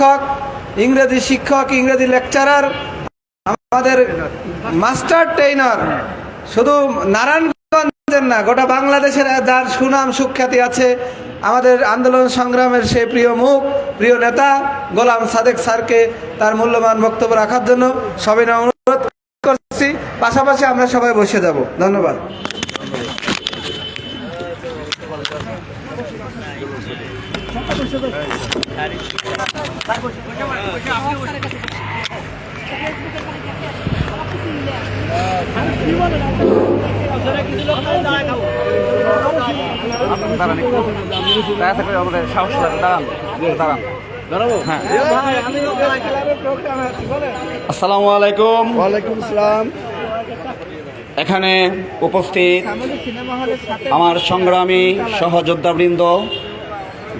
শিক্ষক, ইংরেজি শিক্ষক, ইংরেজি লেকচারার আমাদের মাস্টার ট্রেনার শুধু নারায়ণগঞ্জের না, গোটা বাংলাদেশের যার সুনাম সুখ্যাতি আছে, আমাদের আন্দোলন সংগ্রামের সেই প্রিয় মুখ, প্রিয় নেতা, গোলাম সাদেক স্যারকে তার মূল্যবান বক্তব্য রাখার জন্য সবাই অনুরোধ করছি। পাশাপাশি আমরা সবাই বসে যাব। ধন্যবাদ। দাঁড়ান দয়া করে আমাদের সাহস দাঁড়ান দাঁড়ান আসসালামু আলাইকুম। ওয়ালাইকুম আসসালাম এখানে উপস্থিত আমার সংগ্রামী সহযোদ্ধাবৃন্দ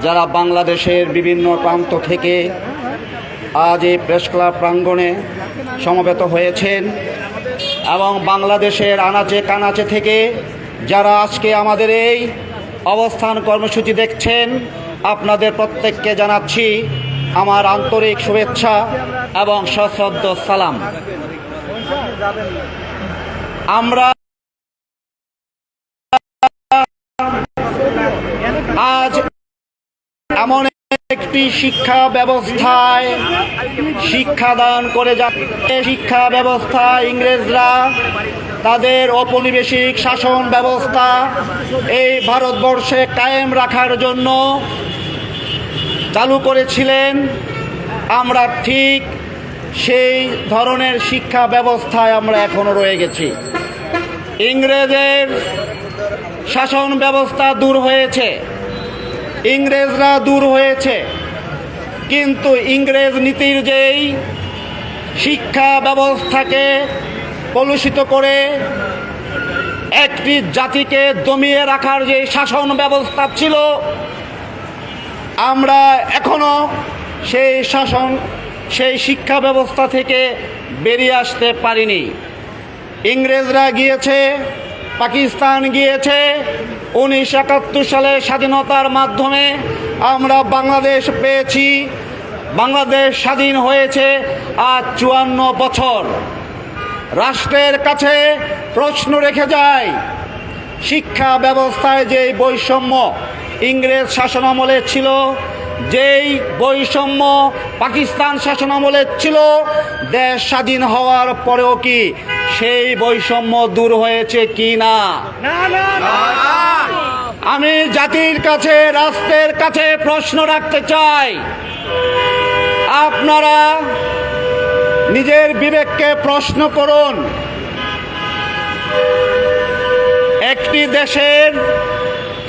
যারা বাংলাদেশের বিভিন্ন প্রান্ত থেকে আজ এই প্রেস ক্লাব প্রাঙ্গণে সমবেত হয়েছেন এবং বাংলাদেশের আনাচে কানাচে থেকে যারা আজকে আমাদের এই অবস্থান কর্মসূচি দেখছেন, আপনাদের প্রত্যেককে জানাচ্ছি আমার আন্তরিক শুভেচ্ছা এবং সশ্রদ্ধ সালাম। আমরা আজ এমন একটি শিক্ষা ব্যবস্থায় শিক্ষাদান করে যাচ্ছে। শিক্ষা ব্যবস্থা ইংরেজরা, তাদের ঔপনিবেশিক শাসন ব্যবস্থা এই ভারতবর্ষে কায়েম রাখার জন্য চালু করেছিলেন। আমরা ঠিক সেই ধরনের শিক্ষা ব্যবস্থায় আমরা এখনও রয়ে গেছি। ইংরেজের শাসন ব্যবস্থা দূর হয়েছে। ইংরেজরা দূর হয়েছে। কিন্তু ইংরেজ নীতির যেই শিক্ষা ব্যবস্থাকে কলুষিত করে, একটি জাতিকে দমিয়ে রাখার যে শাসন ব্যবস্থা ছিল, আমরা এখনও সেই শাসন, সেই শিক্ষা ব্যবস্থা থেকে বেরিয়ে আসতে পারিনি। ইংরেজরা গিয়েছে, পাকিস্তান গিয়েছে উনিশ একাত্তর সালে স্বাধীনতার মাধ্যমে আমরা বাংলাদেশ পেয়েছি। বাংলাদেশ স্বাধীন হয়েছে আজ চুয়ান্ন বছর। রাষ্ট্রের কাছে প্রশ্ন রেখে যায় শিক্ষা ব্যবস্থায় যে বৈষম্য ইংরেজ শাসনামলে ছিল যেই বৈষম্য পাকিস্তান শাসন শাসনামলে ছিল দেশ স্বাধীন হওয়ার পরেও কি সেই বৈষম্য দূর হয়েছে কি না। আমি জাতির কাছে রাষ্ট্রের কাছে প্রশ্ন রাখতে চাই। আপনারা নিজের বিবেককে প্রশ্ন করুন। একটি দেশের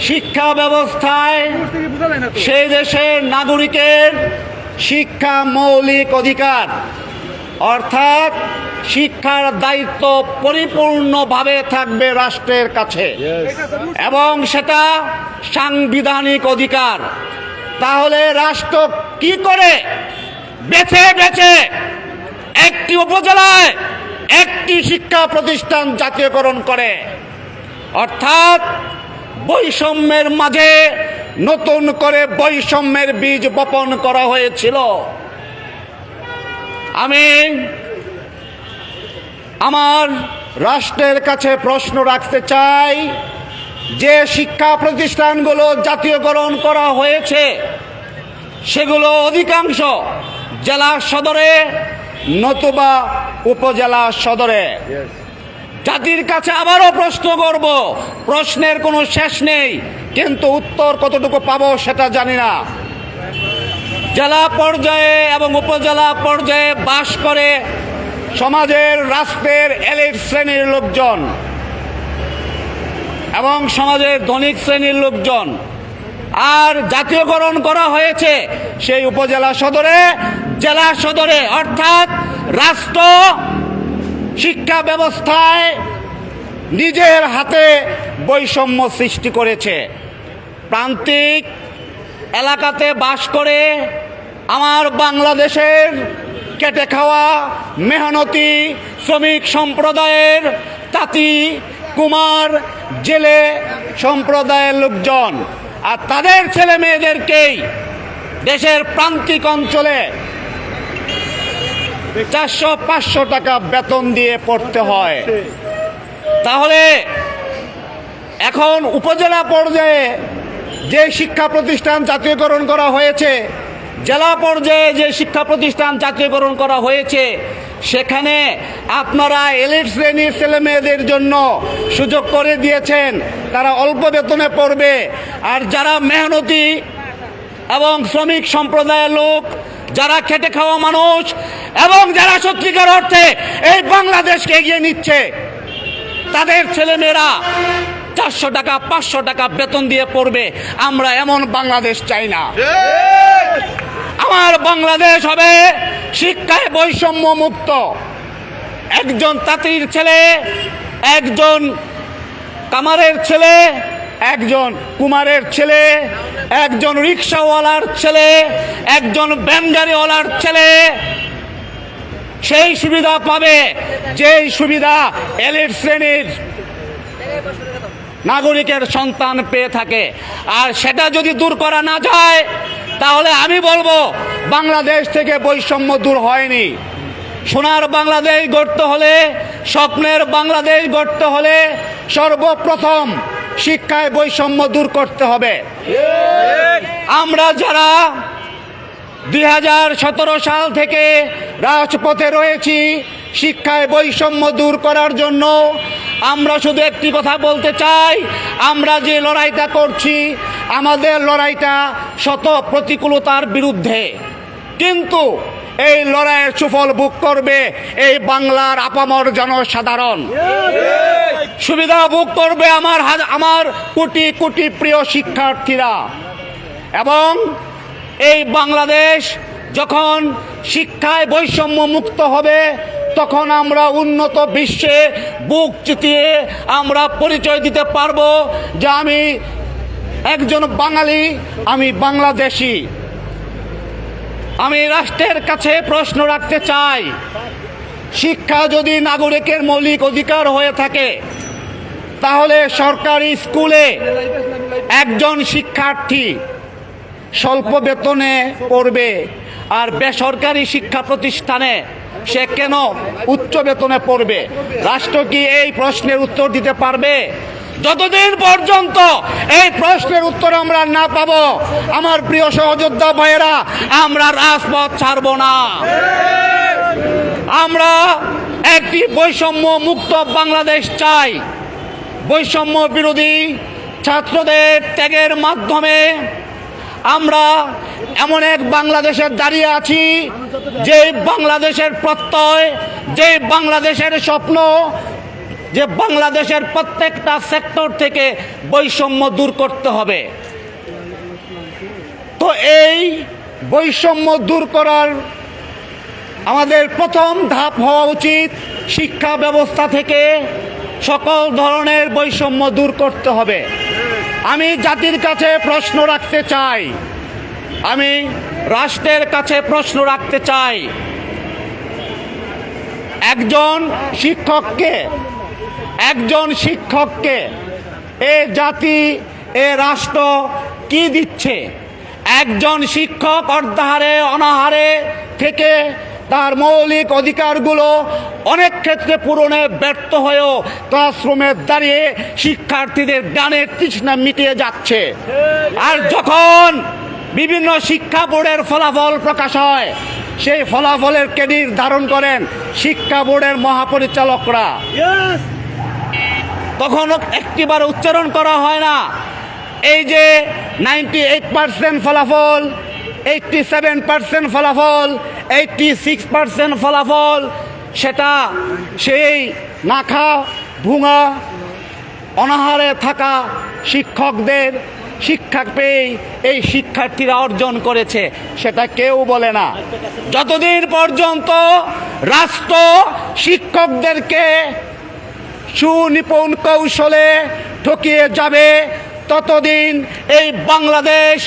শিক্ষা ব্যবস্থায় সেই দেশের নাগরিকের শিক্ষা মৌলিক অধিকার, অর্থাৎ শিক্ষার দায়িত্ব পরিপূর্ণভাবে থাকবে রাষ্ট্রের কাছে। এবং সেটা সাংবিধানিক অধিকার। তাহলে রাষ্ট্র কি করে বেছে বেছে একটি উপজেলায় একটি শিক্ষা প্রতিষ্ঠান জাতীয়করণ করে? অর্থাৎ বৈষম্যের মাঝে নতুন করে বৈষম্যের বীজ বপন করা হয়েছিল। আমি আমার রাষ্ট্রের কাছে প্রশ্ন রাখতে চাই, যে শিক্ষা প্রতিষ্ঠানগুলো জাতীয়করণ করা হয়েছে, সেগুলো অধিকাংশ জেলা সদরে নতুবা উপজেলা সদরে। জাতির কাছে আবারও প্রশ্ন করব। প্রশ্নের কোনো শেষ নেই, কিন্তু উত্তর কতটুকু পাবো সেটা জানি না। জেলা পর্যায়ে এবং উপজেলা পর্যায়ে বাস করে সমাজের রাষ্ট্রের এলিট শ্রেণির লোকজন এবং সমাজের ধনিক শ্রেণির লোকজন। আর জাতীয়করণ করা হয়েছে সেই উপজেলা সদরে, জেলা সদরে, অর্থাৎ রাষ্ট্র শিক্ষা ব্যবস্থায় নিজের হাতে বৈষম্য সৃষ্টি করেছে। প্রান্তিক এলাকাতে বাস করে আমার বাংলাদেশের কেটে খাওয়া মেহনতি শ্রমিক সম্প্রদায়ের তাঁতি, কুমার, জেলে সম্প্রদায়ের লোকজন আর তাদের ছেলে মেয়েদেরকেই দেশের প্রান্তিক অঞ্চলে চারশো পাঁচশো টাকা বেতন দিয়ে পড়তে হয়। তাহলে এখন উপজেলা পর্যায়ে যে শিক্ষা প্রতিষ্ঠান জাতীয়করণ করা হয়েছে, জেলা পর্যায়ে যে শিক্ষা প্রতিষ্ঠান জাতীয়করণ করা হয়েছে, সেখানে আপনারা এলিট শ্রেণির ছেলে মেয়েদের জন্য সুযোগ করে দিয়েছেন। তারা অল্প বেতনে পড়বে। আর যারা মেহনতি এবং শ্রমিক সম্প্রদায়ের লোক, যারা খেটে খাওয়া মানুষ এবং যারা সত্যিকার অর্থে এই বাংলাদেশকে এগিয়ে নিচ্ছে, তাদের ছেলেমেয়েরা চারশো টাকা, পাঁচশো টাকা বেতন দিয়ে পড়বে। আমরা এমন বাংলাদেশ চাই না। আমার বাংলাদেশ হবে শিক্ষায় বৈষম্য মুক্ত। একজন তাঁতির ছেলে, একজন কামারের ছেলে, একজন কুমারের ছেলে, একজন রিক্সাওয়ালার ছেলে, একজন ব্যানগাড়িওয়ালার ছেলে সেই সুবিধা পাবে যেই সুবিধা এলিট শ্রেণির নাগরিকের সন্তান পেয়ে থাকে। আর সেটা যদি দূর করা না যায় তাহলে আমি বলব বাংলাদেশ থেকে বৈষম্য দূর হয়নি। সোনার বাংলাদেশ গড়তে হলে স্বপ্নের বাংলাদেশ গড়তে হলে সর্বপ্রথম শিক্ষায় বৈষম্য দূর করতে হবে। আমরা যারা দুই হাজার সতেরো সাল থেকে রাজপথে রয়েছি। শিক্ষায় বৈষম্য দূর করার জন্য আমরা শুধু একটি কথা বলতে চাই, আমরা যে লড়াইটা করছি, আমাদের লড়াইটা শত প্রতিকূলতার বিরুদ্ধে। কিন্তু এই লড়াইয়ের সুফল ভোগ করবে এই বাংলার আপামর জনসাধারণ। সুবিধা ভোগ করবে আমার আমার কোটি কোটি প্রিয় শিক্ষার্থীরা। এবং এই বাংলাদেশ যখন শিক্ষায় বৈষম্য মুক্ত হবে, তখন আমরা উন্নত বিশ্বে বুক চিতিয়ে আমরা পরিচয় দিতে পারব যে আমি একজন বাঙালি, আমি বাংলাদেশি। আমি রাষ্ট্রের কাছে প্রশ্ন রাখতে চাই, শিক্ষা যদি নাগরিকের মৌলিক অধিকার হয়ে থাকে, তাহলে সরকারি স্কুলে একজন শিক্ষার্থী স্বল্প বেতনে পড়বে আর বেসরকারি শিক্ষা প্রতিষ্ঠানে সে কেন উচ্চ বেতনে পড়বে? রাষ্ট্র কি এই প্রশ্নের উত্তর দিতে পারবে? যতদিন পর্যন্ত এই প্রশ্নের উত্তর আমরা না পাব, আমার প্রিয় সহযোদ্ধা ভাইয়েরা, আমরা রাজপথ ছাড়ব না। আমরা একটি বৈষম্য মুক্ত বাংলাদেশ চাই। বৈষম্য বিরোধী ছাত্রদের ত্যাগের মাধ্যমে আমরা এমন এক বাংলাদেশে দাঁড়িয়ে আছি যে বাংলাদেশের প্রত্যয় যে বাংলাদেশের স্বপ্ন, যে বাংলাদেশের প্রত্যেকটা সেক্টর থেকে বৈষম্য দূর করতে হবে। তো এই বৈষম্য দূর করার আমাদের প্রথম ধাপ হওয়া উচিত, শিক্ষা ব্যবস্থা থেকে সকল ধরনের বৈষম্য দূর করতে হবে। আমি জাতির কাছে প্রশ্ন রাখতে চাই। আমি রাষ্ট্রের কাছে প্রশ্ন রাখতে চাই। একজন শিক্ষককে একজন শিক্ষককে এ জাতি, এ রাষ্ট্র কি দিচ্ছে? একজন শিক্ষক অর্ধাহারে, অনাহারে থেকে তার মৌলিক অধিকারগুলো অনেক ক্ষেত্রে পূরণে ব্যর্থ হয়েও ক্লাসরুমে দাঁড়িয়ে শিক্ষার্থীদের গানের তৃষ্ণা মিটিয়ে যাচ্ছে। আর যখন বিভিন্ন শিক্ষা বোর্ডের ফলাফল প্রকাশ হয় সেই ফলাফলের ক্রেডিট ধারণ করেন শিক্ষা বোর্ডের মহাপরিচালকরা। তখন একটিবার উচ্চারণ করা হয় না। এই যে নাইনটি এইট পার্সেন্ট ফলাফল এইটটি সেভেন পার্সেন্ট ফলাফল এইটটি সিক্স পার্সেন্ট ফলাফল, সেটা সেই নাখা ভুঙা, অনাহারে থাকা শিক্ষকদের শিক্ষা পেয়ে এই শিক্ষার্থীরা অর্জন করেছে, সেটা কেউ বলে না। যতদিন পর্যন্ত রাষ্ট্র শিক্ষকদেরকে সুনিপুণ কৌশলে ঠকিয়ে যাবে, ততদিন এই বাংলাদেশ,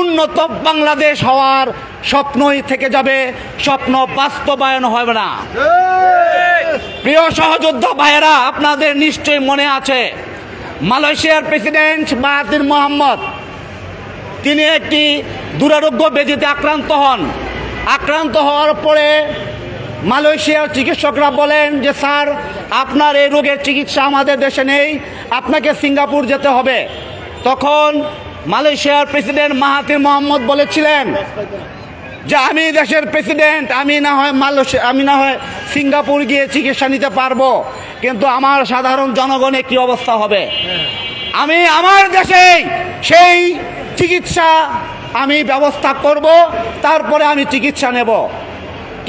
উন্নত বাংলাদেশ হওয়ার স্বপ্নই থেকে যাবে, স্বপ্ন বাস্তবায়ন হবে না। প্রিয় সহযোদ্ধা ভাইয়েরা, আপনাদের নিশ্চয়ই মনে আছে, মালয়েশিয়ার প্রেসিডেন্ট মাহাতির মোহাম্মদ, তিনি একটি দুরারোগ্য ব্যাধিতে আক্রান্ত হন। আক্রান্ত হওয়ার পরে মালয়েশিয়ার চিকিৎসকরা বলেন যে, স্যার, আপনার এই রোগের চিকিৎসা আমাদের দেশে নেই, আপনাকে সিঙ্গাপুর যেতে হবে। তখন মালয়েশিয়ার প্রেসিডেন্ট মাহাতির মোহাম্মদ বলেছিলেন যে আমি দেশের প্রেসিডেন্ট আমি না হয় মালয়েশিয়া আমি না হয় সিঙ্গাপুর গিয়ে চিকিৎসা নিতে পারব। কিন্তু আমার সাধারণ জনগণের কি অবস্থা হবে? আমি আমার দেশে সেই চিকিৎসা আমি ব্যবস্থা করব, তারপরে আমি চিকিৎসা নেব।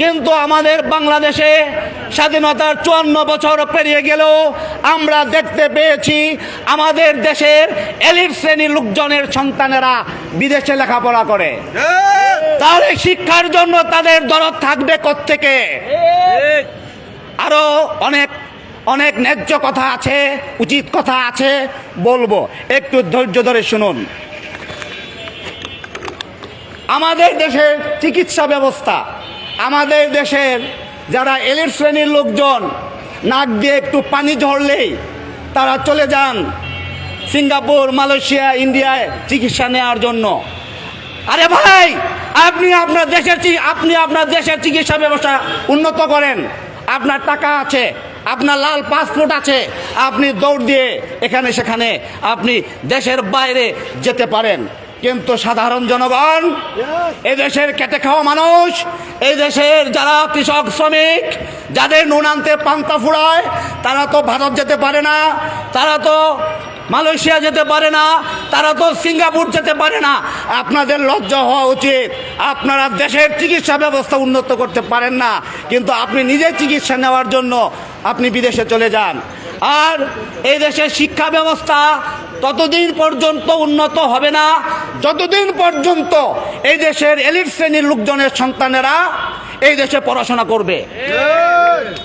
কিন্তু আমাদের বাংলাদেশে স্বাধীনতার চুয়ান্ন বছর পেরিয়ে গেলেও আমরা দেখতে পেয়েছি আমাদের দেশের এলিট শ্রেণির লোকজনের সন্তানেরা বিদেশে লেখাপড়া করে। তাহলে শিক্ষার জন্য তাদের দরদ থাকবে থেকে আরও অনেক অনেক ন্যায্য কথা আছে, উচিত কথা আছে, বলব। একটু ধৈর্য ধরে শুনুন। আমাদের দেশের চিকিৎসা ব্যবস্থা আমাদের দেশের যারা এলিট শ্রেণির লোকজন, নাক দিয়ে একটু পানি ঝরলেই তারা চলে যান সিঙ্গাপুর, মালয়েশিয়া, ইন্ডিয়ায় চিকিৎসা নেওয়ার জন্য। আরে ভাই, আপনি আপনার দেশের আপনি আপনার দেশের চিকিৎসা ব্যবস্থা উন্নত করেন। আপনার টাকা আছে, আপনার লাল পাসপোর্ট আছে, আপনি দৌড় দিয়ে এখানে সেখানে আপনি দেশের বাইরে যেতে পারেন। কিন্তু সাধারণ জনগণ এই দেশের খেটে খাওয়া মানুষ এই দেশের যারা কৃষক, শ্রমিক, যাদের নুন আনতে পান্তা ফুরায়, তারা তো ভারত যেতে পারে না, তারা তো মালয়েশিয়া যেতে পারে না, তারা তো সিঙ্গাপুর যেতে পারে না। আপনাদের লজ্জা হওয়া উচিত। আপনারা দেশের চিকিৎসা ব্যবস্থা উন্নত করতে পারেন না, কিন্তু আপনি নিজে চিকিৎসা নেওয়ার জন্য আপনি বিদেশে চলে যান। আর এই দেশের শিক্ষা ব্যবস্থা ততদিন পর্যন্ত উন্নত হবে না। যতদিন পর্যন্ত এই দেশের এলিট শ্রেণির লোকজনের সন্তানেরা এই দেশে পড়াশোনা করবে।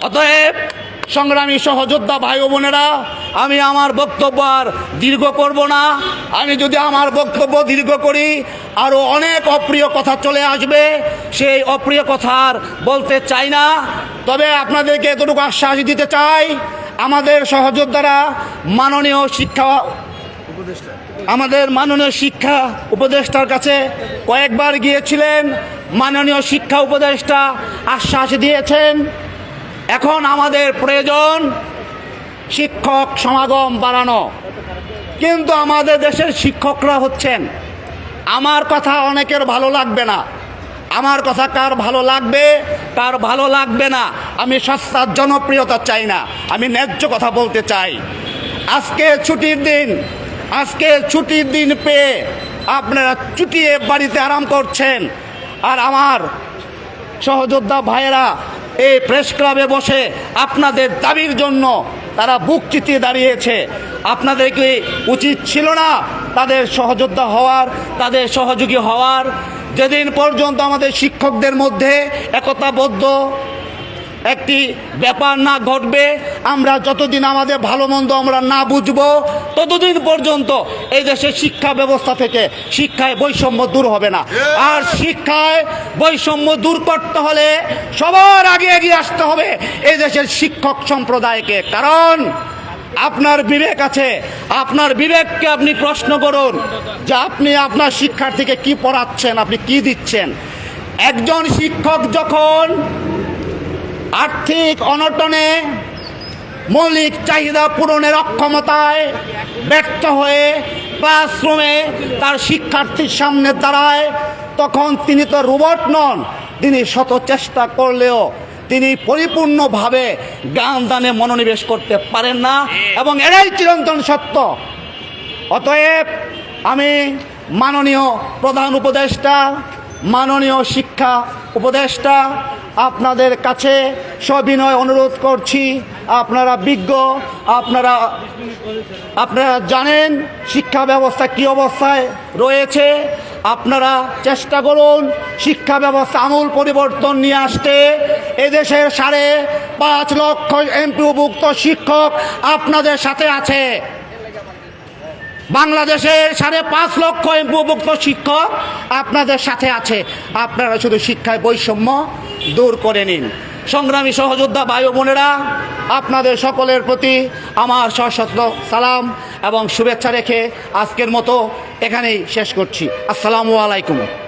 অতএব সংগ্রামী সহযোদ্ধা ভাই বোনেরা, আমি আমার বক্তব্য আর দীর্ঘ করব না। আমি যদি আমার বক্তব্য দীর্ঘ করি আরও অনেক অপ্রিয় কথা চলে আসবে। সেই অপ্রিয় কথা আর বলতে চাই না। তবে আপনাদেরকে এতটুকু আশ্বাস দিতে চাই, আমাদের সহযোদ্ধারা মাননীয় শিক্ষা আমাদের মাননীয় শিক্ষা উপদেষ্টার কাছে কয়েকবার গিয়েছিলেন। মাননীয় শিক্ষা উপদেষ্টা আশ্বাস দিয়েছেন। এখন আমাদের প্রয়োজন শিক্ষক সমাগম বাড়ানো। কিন্তু আমাদের দেশের শিক্ষকরা হচ্ছেন। আমার কথা অনেকের ভালো লাগবে না। আমার কথা কার ভালো লাগবে, কার ভালো লাগবে না, আমি সস্তার জনপ্রিয়তা চাই না। আমি ন্যায্য কথা বলতে চাই। আজকে ছুটির দিন আজকে ছুটির দিন পেয়ে আপনারা চুটিয়ে বাড়িতে আরাম করছেন। আর আমার সহযোদ্ধা ভাইয়েরা এই প্রেস ক্লাবে বসে আপনাদের দাবির জন্য তারা বুক চিতিয়ে দাঁড়িয়েছে। আপনাদের কি উচিত ছিল না তাদের সহযোদ্ধা হওয়ার, তাদের সহযোগী হওয়ার। যেদিন পর্যন্ত আমাদের শিক্ষকদের মধ্যে একতাবদ্ধ একটি ব্যাপার না ঘটবে আমরা যতদিন আমাদের ভালো মন্দ আমরা না বুঝব ততদিন পর্যন্ত এই দেশের শিক্ষা ব্যবস্থা থেকে শিক্ষায় বৈষম্য দূর হবে না। আর শিক্ষায় বৈষম্য দূর করতে হলে সবার আগে এগিয়ে আসতে হবে এই দেশের শিক্ষক সম্প্রদায়কে। কারণ আপনার বিবেক আছে আপনার বিবেককে আপনি প্রশ্ন করুন যে আপনি আপনার শিক্ষার্থীকে কি পড়াচ্ছেন আপনি কি দিচ্ছেন? একজন শিক্ষক যখন আর্থিক অনটনে মৌলিক চাহিদা পূরণের অক্ষমতায় ব্যর্থ হয়ে ক্লাসরুমে তার শিক্ষার্থীর সামনে দাঁড়ায়, তখন তিনি তো রোবট নন, তিনি শত চেষ্টা করলেও তিনি পরিপূর্ণভাবে জ্ঞান দানে মনোনিবেশ করতে পারেন না এবং এরাই চিরন্তন সত্য। অতএব আমি মাননীয় প্রধান উপদেষ্টা মাননীয় শিক্ষা উপদেষ্টা, আপনাদের কাছে সবিনয় অনুরোধ করছি। আপনারা বিজ্ঞ, আপনারা আপনারা জানেন শিক্ষা ব্যবস্থা কী অবস্থায় রয়েছে। আপনারা চেষ্টা করুন শিক্ষা ব্যবস্থা আমূল পরিবর্তন নিয়ে আসতে। এদেশের সাড়ে পাঁচ লক্ষ এমপিভুক্ত শিক্ষক আপনাদের সাথে আছে। বাংলাদেশের সাড়ে পাঁচ লক্ষ এমপুভুক্ত শিক্ষক আপনাদের সাথে আছে। আপনারা শুধু শিক্ষায় বৈষম্য দূর করে নিন। সংগ্রামী সহযোদ্ধা ভাই বোনেরা, আপনাদের সকলের প্রতি আমার সশস্ত্র সালাম এবং শুভেচ্ছা রেখে আজকের মতো এখানেই শেষ করছি। আসসালামু আলাইকুম।